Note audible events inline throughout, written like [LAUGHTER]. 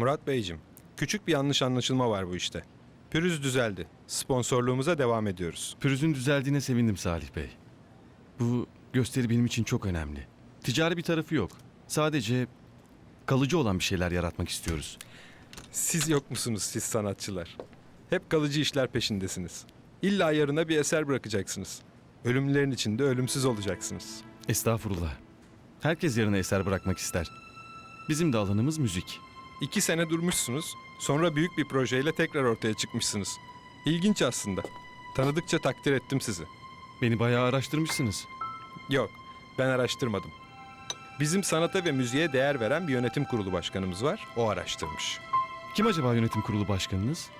Murat Beyciğim, küçük bir yanlış anlaşılma var bu işte. Pürüz düzeldi. Sponsorluğumuza devam ediyoruz. Pürüzün düzeldiğine sevindim Salih Bey. Bu gösteri benim için çok önemli. Ticari bir tarafı yok. Sadece kalıcı olan bir şeyler yaratmak istiyoruz. Siz yok musunuz siz sanatçılar? Hep kalıcı işler peşindesiniz. İlla yarına bir eser bırakacaksınız. Ölümlerin içinde ölümsüz olacaksınız. Estağfurullah. Herkes yarına eser bırakmak ister. Bizim de alanımız müzik. İki sene durmuşsunuz, sonra büyük bir projeyle tekrar ortaya çıkmışsınız. İlginç aslında. Tanıdıkça takdir ettim sizi. Beni bayağı araştırmışsınız. Yok, ben araştırmadım. Bizim sanata ve müziğe değer veren bir yönetim kurulu başkanımız var, o araştırmış. Kim acaba yönetim kurulu başkanınız?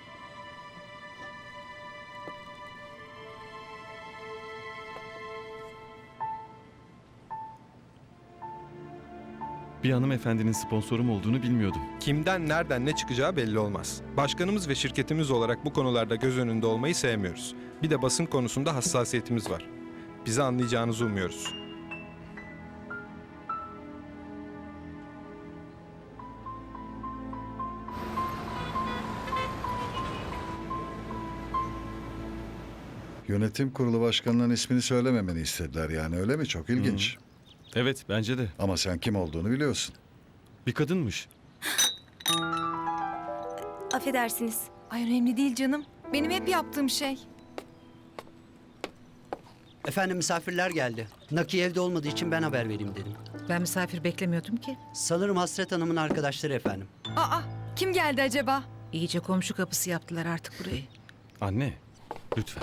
Bir hanımefendinin sponsorum olduğunu bilmiyordum. Kimden nereden ne çıkacağı belli olmaz. Başkanımız ve şirketimiz olarak bu konularda göz önünde olmayı sevmiyoruz. Bir de basın konusunda hassasiyetimiz var. Bizi anlayacağınızı umuyoruz. Yönetim kurulu başkanının ismini söylememeni istediler yani öyle mi? Çok ilginç. Evet, bence de. Ama sen kim olduğunu biliyorsun. Bir kadınmış. Affedersiniz. Ay önemli değil canım. Benim hep yaptığım şey. Efendim misafirler geldi. Naki evde olmadığı için ben haber vereyim dedim. Ben misafir beklemiyordum ki. Sanırım Hasret Hanım'ın arkadaşları efendim. Aa kim geldi acaba? İyice komşu kapısı yaptılar artık burayı. Anne, lütfen.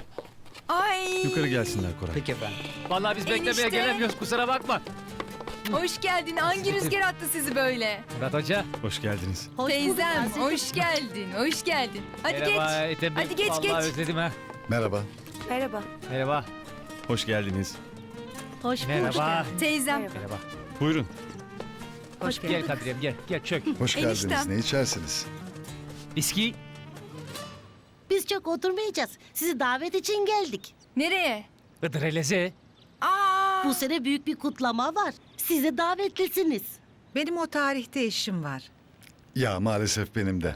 Ay. Yukarı gelsinler Koray. Peki efendim. Vallahi biz beklemeye Enişte. gelemiyoruz kusura bakma. Hoş geldin. Hangi rüzgar attı sizi böyle? Murat Hoca. Hoş geldiniz. Teyzem hoş geldin. Hoş geldin. Hadi Merhaba geç. Ethem Bey. Hadi geç, Vallahi geç. özledim ha. Merhaba. Merhaba. Merhaba. Hoş geldiniz. Hoş Merhaba. Teyzem. Merhaba. Buyurun. Hoş Gel geldin. Kadriye'm gel. Gel çök. Hoş Eniştem. geldiniz. Ne içersiniz? İski. Biz çok oturmayacağız. Sizi davet için geldik. Nereye? Hıdrelleze. Aa. Bu sene büyük bir kutlama var. Size davetlisiniz. Benim o tarihte işim var. Ya maalesef benim de.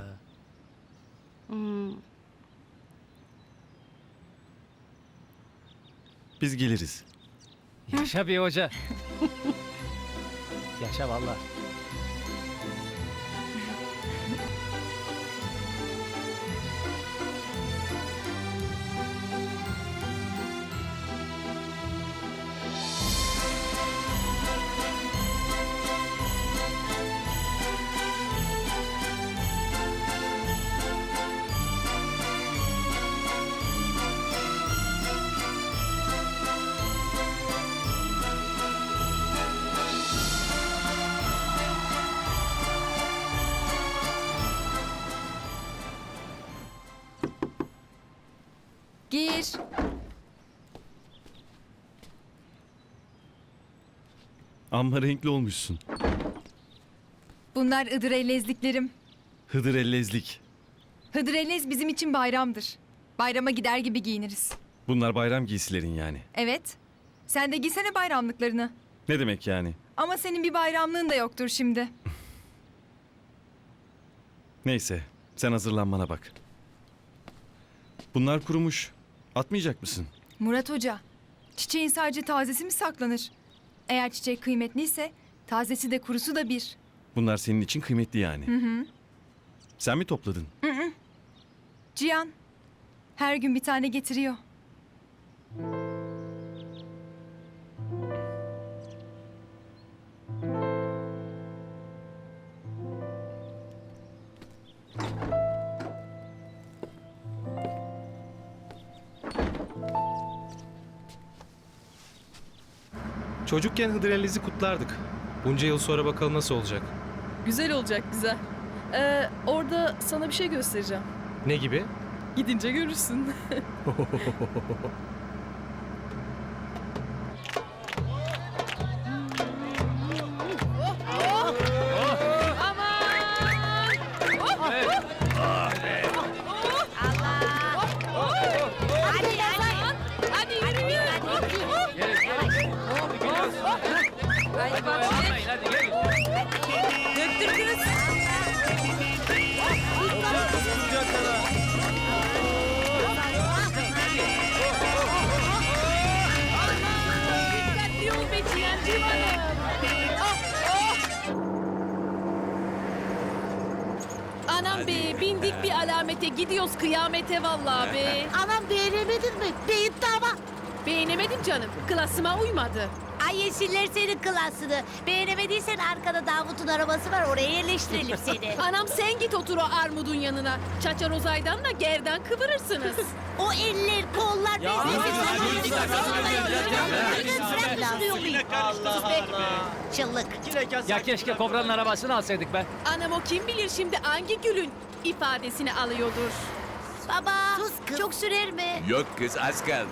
Biz geliriz. Yaşa bir hoca. [LAUGHS] Yaşa vallahi. Amma renkli olmuşsun. Bunlar Hıdrellezliklerim. Hıdır ellezlik. Hıdrellez bizim için bayramdır. Bayrama gider gibi giyiniriz. Bunlar bayram giysilerin yani. Evet. Sen de giysene bayramlıklarını. Ne demek yani? Ama senin bir bayramlığın da yoktur şimdi. [LAUGHS] Neyse, sen hazırlanmana bak. Bunlar kurumuş. Atmayacak mısın? Murat Hoca, çiçeğin sadece tazesi mi saklanır? Eğer çiçek kıymetliyse tazesi de kurusu da bir. Bunlar senin için kıymetli yani. Hı hı. Sen mi topladın? Cihan, her gün bir tane getiriyor. Çocukken Hıdrellez'i kutlardık. Bunca yıl sonra bakalım nasıl olacak. Güzel olacak güzel. Ee, orada sana bir şey göstereceğim. Ne gibi? Gidince görürsün. [LAUGHS] Anam be bindik bir alamete gidiyoruz kıyamete vallahi be. Anam beğenemedin mi? Beğendi ama. Beğenemedim canım. Klasıma uymadı. Ay yeşiller senin klasını. Beğenemediysen arkada Davut'un arabası var oraya yerleştirelim seni. [LAUGHS] Anam sen git otur o armudun yanına. Çaçar Ozay'dan da gerden kıvırırsınız. [LAUGHS] o eller kollar bezlesin. Çıllık. Ya keşke kobranın arabasını alsaydık be. Anam o kim bilir şimdi hangi gülün ifadesini alıyordur. Baba çok sürer mi? Yok kız az kaldı.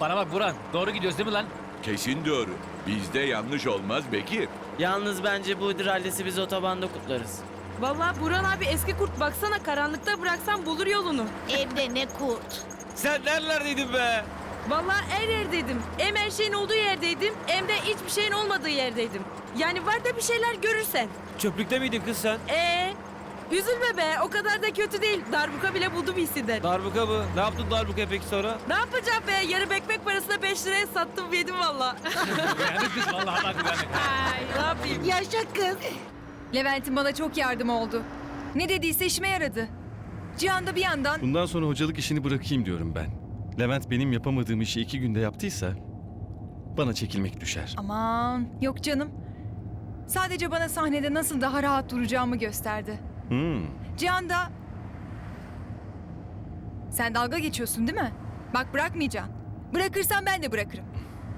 Bana bak Buran doğru gidiyoruz değil mi lan? Kesin doğru. Bizde yanlış olmaz Bekir. Yalnız bence bu rallisi biz otobanda kutlarız. Vallahi Burhan abi eski kurt baksana karanlıkta bıraksan bulur yolunu. Hem de ne kurt. Sen nerelerdeydin be? Vallahi her yerdeydim. Hem her şeyin olduğu yerdeydim hem de hiçbir şeyin olmadığı yerdeydim. Yani var da bir şeyler görürsen. Çöplükte miydin kız sen? Ee, üzülme be o kadar da kötü değil. Darbuka bile buldum hisseder. Darbuka mı? Ne yaptın darbukaya peki sonra? Ne yapacağım be? Yarım ekmek parasına 5 liraya sattım yedim valla. [LAUGHS] Beğendik kız vallahi bak beğendik. ne yapayım? Yaşa kız. Levent'in bana çok yardım oldu. Ne dediyse işime yaradı. Cihan da bir yandan Bundan sonra hocalık işini bırakayım diyorum ben. Levent benim yapamadığım işi iki günde yaptıysa bana çekilmek düşer. aman yok canım. Sadece bana sahnede nasıl daha rahat duracağımı gösterdi. Hmm. Cihan da... Sen dalga geçiyorsun değil mi? Bak bırakmayacağım. Bırakırsan ben de bırakırım.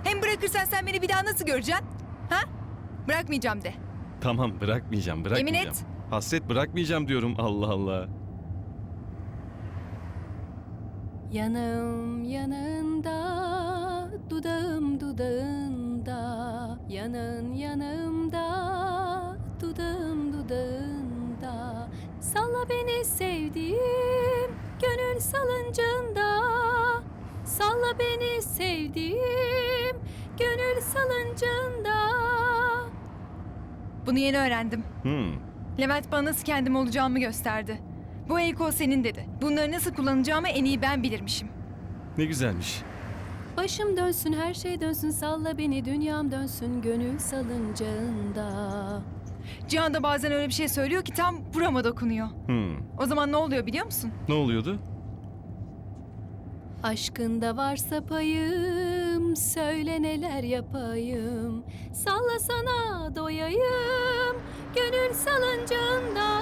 Hem bırakırsan sen beni bir daha nasıl göreceksin? Ha? Bırakmayacağım de. Tamam bırakmayacağım bırakmayacağım. et. Hasret bırakmayacağım diyorum Allah Allah. Yanım yanında, dudağım dudağında, yanın yanımda, dudağım dudağında. Beni sevdiğim, gönül salıncında. Salla beni sevdiğim, gönül salıncında. Bunu yeni öğrendim. Hmm. Levent bana nasıl kendim olacağımı gösterdi. Bu el kol senin dedi. Bunları nasıl kullanacağımı en iyi ben bilirmişim. Ne güzelmiş. Başım dönsün her şey dönsün salla beni dünyam dönsün gönül salıncağında. Cihan da bazen öyle bir şey söylüyor ki tam burama dokunuyor. Hmm. O zaman ne oluyor biliyor musun? Ne oluyordu? Aşkında varsa payım söyle neler yapayım salla sana doyayım gönül salıncağında.